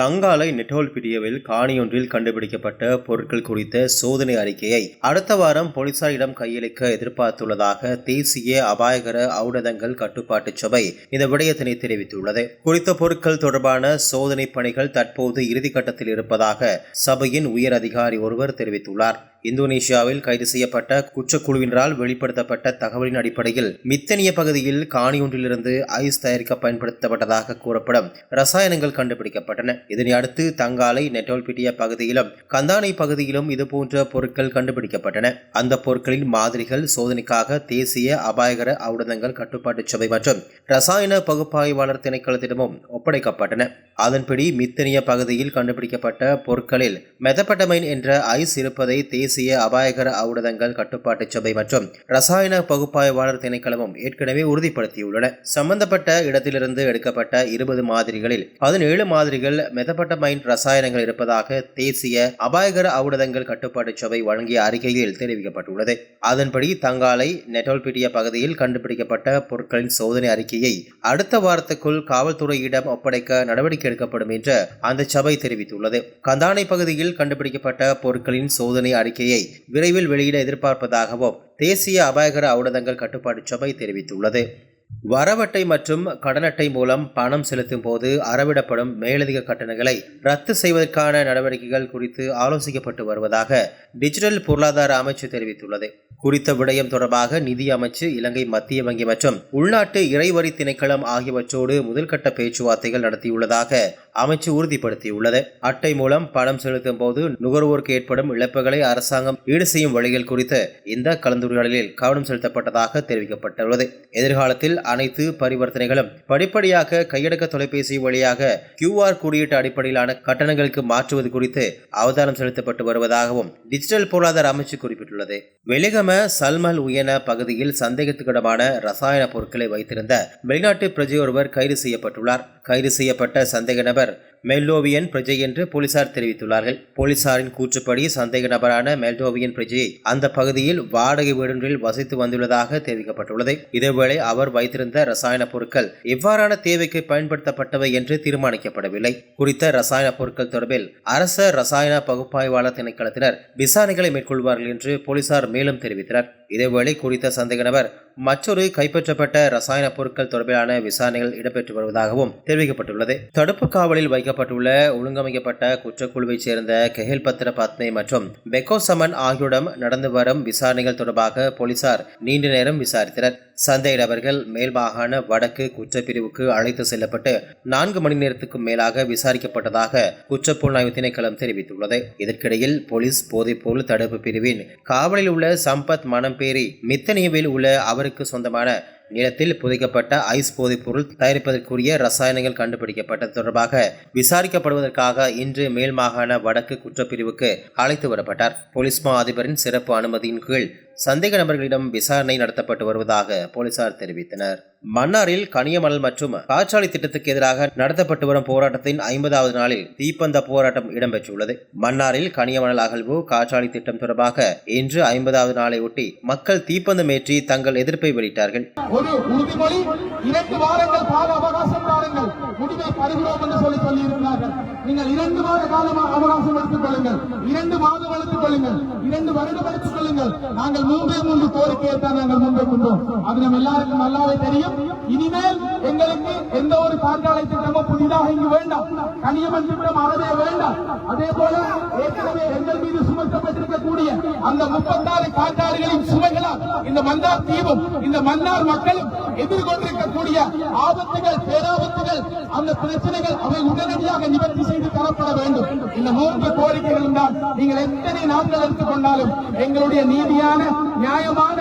தங்காலை நெட்டோல் பிரியவில் காணியொன்றில் கண்டுபிடிக்கப்பட்ட பொருட்கள் குறித்த சோதனை அறிக்கையை அடுத்த வாரம் போலீசாரிடம் கையளிக்க எதிர்பார்த்துள்ளதாக தேசிய அபாயகர ஔடதங்கள் கட்டுப்பாட்டு சபை இந்த விடயத்தினை தெரிவித்துள்ளது. குறித்த பொருட்கள் தொடர்பான சோதனை பணிகள் தற்போது இறுதிக்கட்டத்தில் இருப்பதாக சபையின் உயர் அதிகாரி ஒருவர் தெரிவித்துள்ளார். இந்தோனேஷியாவில் கைது செய்யப்பட்ட குற்றக்குழுவினரால் வெளிப்படுத்தப்பட்ட தகவலின் அடிப்படையில் மித்தனிய பகுதியில் காணி ஒன்றிலிருந்து ஐஸ் தயாரிக்க பயன்படுத்தப்பட்டதாக கூறப்படும் ரசாயனங்கள் கண்டுபிடிக்கப்பட்டன. இதனை அடுத்து தங்காலை நெட்டோல்பிட்டிய பகுதியிலும் கந்தானை பகுதியிலும் இதுபோன்ற பொருட்கள் கண்டுபிடிக்கப்பட்டன. அந்த பொருட்களின் மாதிரிகள் சோதனைக்காக தேசிய அபாயகர ஔடதங்கள் கட்டுப்பாட்டு சபை மற்றும் ரசாயன பகுப்பாய்வாளர் திணைக்களத்திடமும் ஒப்படைக்கப்பட்டன. அதன்படி மித்தனிய பகுதியில் கண்டுபிடிக்கப்பட்ட பொருட்களில் மெதப்பட்டமைன் என்ற ஐஸ் இருப்பதை தேசிய அபாயகர ஔடதங்கள் கட்டுப்பாட்டு சபை மற்றும் ரசாயன பகுப்பாய்வாளர் திணைக்களமும் ஏற்கனவே உறுதிப்படுத்தியுள்ளன. சம்பந்தப்பட்ட இடத்திலிருந்து எடுக்கப்பட்ட இருபது மாதிரிகளில் பதினேழு மாதிரிகள் மெதப்பட்டமைன் ரசாயனங்கள் இருப்பதாக தேசிய அபாயகர ஔடதங்கள் கட்டுப்பாட்டு சபை வழங்கிய அறிக்கையில் தெரிவிக்கப்பட்டுள்ளது. அதன்படி தங்காலை நெட்டோல்பிட்டிய பகுதியில் கண்டுபிடிக்கப்பட்ட பொருட்களின் சோதனை அறிக்கையை அடுத்த வாரத்துக்குள் காவல்துறையிடம் ஒப்படைக்க நடவடிக்கை எடுக்கப்படும் என்று அந்த சபை தெரிவித்துள்ளது. கந்தானை பகுதியில் கண்டுபிடிக்கப்பட்ட பொருட்களின் சோதனை அறிக்கை அறிக்கையை விரைவில் வெளியிட எதிர்பார்ப்பதாகவும் தேசிய அபாயகர ஔடதங்கள் கட்டுப்பாட்டு சபை தெரிவித்துள்ளது. வரவட்டை மற்றும் கடன் அட்டை மூலம் பணம் செலுத்தும் போது அறவிடப்படும் மேலதிக கட்டணங்களை ரத்து செய்வதற்கான நடவடிக்கைகள் குறித்து ஆலோசிக்கப்பட்டு வருவதாக டிஜிட்டல் பொருளாதார அமைச்சு தெரிவித்துள்ளது. குறித்த விடயம் தொடர்பாக நிதி அமைச்சு இலங்கை மத்திய வங்கி மற்றும் உள்நாட்டு இறைவரி திணைக்களம் ஆகியவற்றோடு முதல்கட்ட பேச்சுவார்த்தைகள் நடத்தியுள்ளதாக அமைச்சு உறுதிப்படுத்தியுள்ளது. அட்டை மூலம் பணம் செலுத்தும் போது நுகர்வோருக்கு ஏற்படும் இழப்புகளை அரசாங்கம் ஈடு செய்யும் வழிகள் குறித்து இந்த கலந்துரையாடலில் கவனம் செலுத்தப்பட்டதாக தெரிவிக்கப்பட்டுள்ளது. எதிர்காலத்தில் அனைத்து பரிவர்த்தனைகளும் படிப்படியாக கையடக்க தொலைபேசி வழியாக கியூஆர் குறியீட்டு அடிப்படையிலான கட்டணங்களுக்கு மாற்றுவது குறித்து அவதானம் செலுத்தப்பட்டு வருவதாகவும் டிஜிட்டல் பொருளாதார அமைச்சு குறிப்பிட்டுள்ளது. வெளிகம சல்மல் உயன பகுதியில் சந்தேகத்துக்கிடமான ரசாயன பொருட்களை வைத்திருந்த வெளிநாட்டு பிரஜை ஒருவர் கைது செய்யப்பட்டுள்ளார். கைது செய்யப்பட்ட சந்தேக நபர் மெல்டோவியன் பிரஜை என்று போலீசார் தெரிவித்துள்ளார்கள். போலீசாரின் கூற்றுப்படி சந்தேக நபரான மெல்டோவியன் பிரஜை அந்த பகுதியில் வாடகை வீடொன்றில் வசித்து வந்துள்ளதாக தெரிவிக்கப்பட்டுள்ளது. இதேவேளை அவர் வைத்திருந்த ரசாயன பொருட்கள் எவ்வாறான தேவைக்கு பயன்படுத்தப்பட்டவை என்று தீர்மானிக்கப்படவில்லை. குறித்த ரசாயன பொருட்கள் தொடர்பில் அரச ரசாயன பகுப்பாய்வாளர் திணைக்களத்தினர் விசாரணைகளை மேற்கொள்வார்கள் என்று போலீசார் மேலும் தெரிவித்தனர். இதேவேளை குறித்த சந்தேக நபர் மற்றொரு கைப்பற்றப்பட்ட ரசாயன பொருட்கள் தொடர்பிலான விசாரணைகள் இடம்பெற்று வருவதாகவும் தெரிவிக்கப்பட்டுள்ளது. தடுப்பு காவலில் வைக்கப்பட்டுள்ள ஒழுங்கமைக்கப்பட்ட குற்றக்குழுவைச் சேர்ந்த கெஹில் பத்திர பத்மே மற்றும் பெக்கோ சமன் ஆகியோரிடம் நடந்து வரும் விசாரணைகள் தொடர்பாக போலீசார் நீண்ட நேரம் விசாரித்தனர். சந்தேக நபர்கள் மேல் வடக்கு குற்றப்பிரிவுக்கு அழைத்து செல்லப்பட்டு நான்கு மணி நேரத்துக்கும் மேலாக விசாரிக்கப்பட்டதாக குற்றப்புலனாய்வு திணைக்களம் தெரிவித்துள்ளது. இதற்கிடையில் போலீஸ் போதைப்பொருள் தடுப்பு பிரிவின் காவலில் உள்ள சம்பத் மனம்பேரி மித்தனியவில் உள்ள அவருக்கு சொந்தமான நிலத்தில் புதைக்கப்பட்ட ஐஸ் போதைப்பொருள் தயாரிப்பதற்குரிய ரசாயனங்கள் கண்டுபிடிக்கப்பட்டது தொடர்பாக விசாரிக்கப்படுவதற்காக இன்று மேல் மாகாண வடக்கு குற்றப்பிரிவுக்கு அழைத்து வரப்பட்டார். போலீஸ் மா அதிபரின் சிறப்பு அனுமதியின் கீழ் சந்தேக நபர்களிடம் விசாரணை நடத்தப்பட்டு வருவதாக போலீசார் தெரிவித்தனர். மன்னாரில் கனியமணல் மற்றும் காற்றாலை திட்டத்துக்கு எதிராக நடத்தப்பட்டு வரும் போராட்டத்தின் ஐம்பதாவது நாளில் தீப்பந்த போராட்டம் இடம்பெற்றுள்ளது. மன்னாரில் கனியமணல் அகழ்வு காற்றாலை திட்டம் தொடர்பாக இன்று ஐம்பதாவது நாளை ஒட்டி மக்கள் தீப்பந்தம் ஏற்றி தங்கள் எதிர்ப்பை வெளியிட்டார்கள். ஒரு என்று சொல்லி சொல்லி இருந்தார்கள் நீங்கள் இரண்டு மாத காலமாக அவகாசம் எடுத்துக் கொள்ளுங்கள். இரண்டு மாதம் எடுத்துக் கொள்ளுங்கள். இரண்டு வருடம் எடுத்துக் கொள்ளுங்கள். நாங்கள் மூன்றே மூன்று கோரிக்கையை தான் நாங்கள் முன்வைக்கின்றோம் அது நம்ம எல்லாருக்கும் நல்லாவே தெரியும். இனிமேல் எங்களுக்கு எந்த ஒரு காற்றாலை திட்டமும் இங்கு வேண்டாம் கனியமன் திட்டம் அறவே வேண்டாம் அதே போல ஏற்கனவே எங்கள் மீது சுமத்தப்பட்டிருக்கக்கூடிய அந்த முப்பத்தாறு சுமைகளால் இந்த மன்னார் தீவும் இந்த மன்னார் மக்களும் எதிர்கொண்டிருக்கக்கூடிய ஆபத்துகள் பேராபத்துகள் அந்த பிரச்சனைகள் அவை உடனடியாக நிவர்த்தி செய்து தரப்பட வேண்டும். இந்த மூன்று கோரிக்கைகளும் தான் நீங்கள் எத்தனை நாட்கள் எடுத்துக்கொண்டாலும் எங்களுடைய நீதியான நியாயமான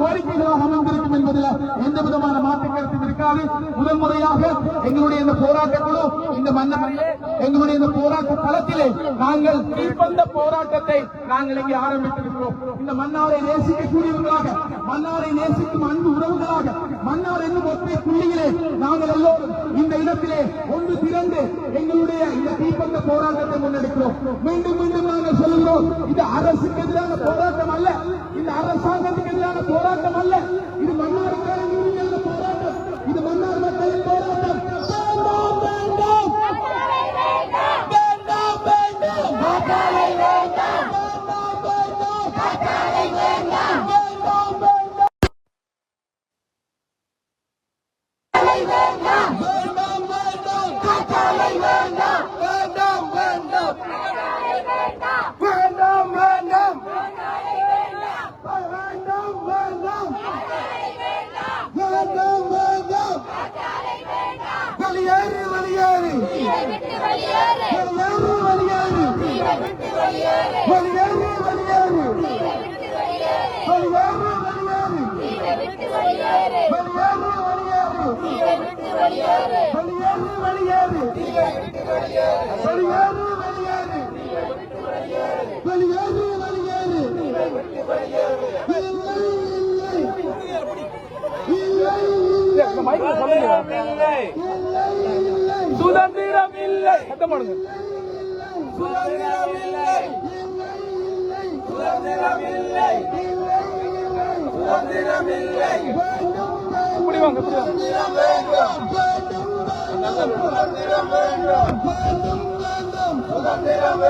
கோரிக்கைகளாக அமைந்திருக்கும் என்பதில் எந்த விதமான மாற்று கருத்தும் இருக்காது. முதல் முறையாக எங்களுடைய இந்த போராட்ட குழு இந்த மன்னரிலே எங்களுடைய இந்த போராட்ட தளத்திலே நாங்கள் தீப்பந்த போராட்டத்தை நாங்கள் இங்கே ஆரம்பித்திருக்கிறோம். இந்த மன்னாரை நேசிக்கக்கூடியவர்களாக மன்னாரை நேசிக்கும் அன்பு உறவுகளாக மன்னார் என்னும் ஒற்றை புள்ளியிலே நாங்கள் எல்லோரும் இந்த இடத்திலே ஒன்று திரண்டு எங்களுடைய இந்த தீப்பந்த போராட்டத்தை முன்னெடுக்கிறோம். மீண்டும் மீண்டும் இருக்கணும் இது அரசுக்கு எதிரான போராட்டம் அல்ல. இது அரசாங்கத்துக்கு எதிரான போராட்டம் அல்ல. இது மன்னார் எதிரான வேண்டாம் வேண்டாம் வேண்டாம். இல்லை இல்லை இல்லை சுதந்திரம் இல்லை சத்தம் போடுங்க. சுதந்திரம் இல்லை சுதந்திரம் இல்லை சுதந்திரம் இல்லை இப்படி வாங்க. இப்படி வாங்க சுதந்திரம் வேண்டும். சுதந்திரம் வேண்டும். சுதந்திரம்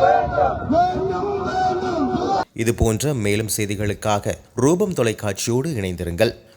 வேண்டும். இது போன்ற மேலும் செய்திகளுக்காக ரூபம் தொலைக்காட்சியோடு இணைந்திருங்கள்.